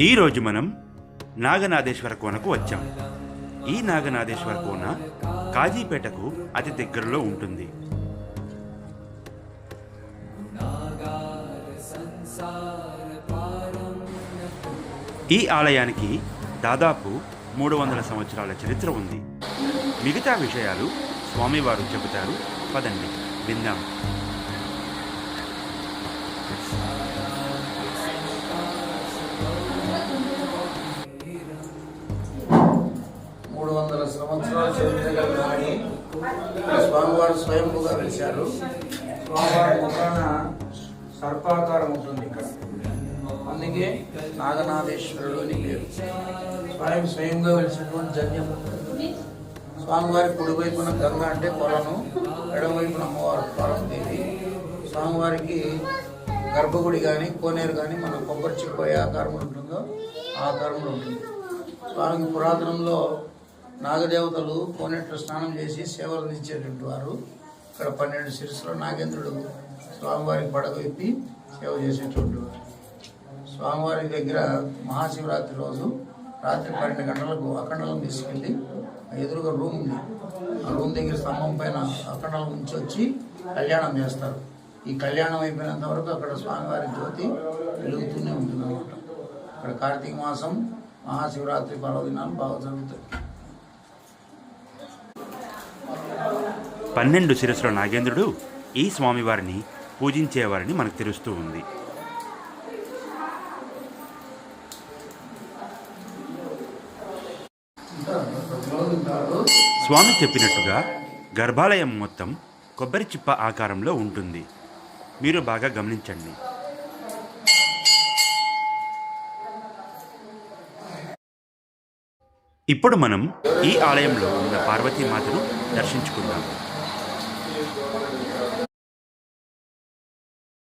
ఈరోజు మనం నాగనాథేశ్వర కోనకు వచ్చాం. ఈ నాగనాథేశ్వర కోన కాజీపేటకు అతి దగ్గరలో ఉంటుంది. ఈ ఆలయానికి దాదాపు మూడు వందల సంవత్సరాల చరిత్ర ఉంది. మిగతా విషయాలు స్వామివారు చెబుతారు. పదండి విందాం. సంవత్సరాలు చరిత్ర కలిగినది స్వామివారు స్వయంగా వెలిశారు స్వామివారి ముఖాన సర్పాకారం ఉంటుంది ఇక్కడ. అందుకే నాగనాథేశ్వరుడు అని పేరు స్వయంగా వెలిసినటువంటి జన్యం. స్వామివారి కుడివైపున గంగ అంటే కొలను ఎడమవైపున అమ్మవారు పార్వతీదేవి. స్వామివారికి గర్భగుడి కానీ కోనేరు కానీ మన కొబ్బరి చెప్పు ఏ ఆకారంలో ఉంటుందో ఆకారంలో ఉంటుంది. స్వామికి పురాతనంలో నాగదేవతలు కోనేట్లో స్నానం చేసి సేవలు అందించేటువంటి వారు. ఇక్కడ పన్నెండు శిరస్సులో నాగేంద్రుడు స్వామివారికి పడగ విప్పి సేవ చేసేటువంటి వారు. స్వామివారి దగ్గర మహాశివరాత్రి రోజు రాత్రి పన్నెండు గంటలకు అఖండలం తీసుకెళ్ళి ఎదురుగా రూమ్ ఉంది. ఆ రూమ్ దగ్గర స్తంభం పైన అఖండలం నుంచి వచ్చి కళ్యాణం చేస్తారు. ఈ కళ్యాణం అయిపోయినంత వరకు అక్కడ స్వామివారి జ్యోతి వెలుగుతూనే ఉంటుంది అనమాట ఇక్కడ కార్తీక మాసం మహాశివరాత్రి పర్వదినాలు బాగా జరుగుతాయి. పన్నెండు శిరస్సుల నాగేంద్రుడు ఈ స్వామివారిని పూజించేవారని మనకు తెలుస్తూ ఉంది. స్వామి చెప్పినట్టుగా గర్భాలయం మొత్తం కొబ్బరి చిప్ప ఆకారంలో ఉంటుంది. మీరు బాగా గమనించండి. ఇప్పుడు మనం ఈ ఆలయంలో ఉన్న పార్వతీమాతను దర్శించుకుందాం. Obrigado.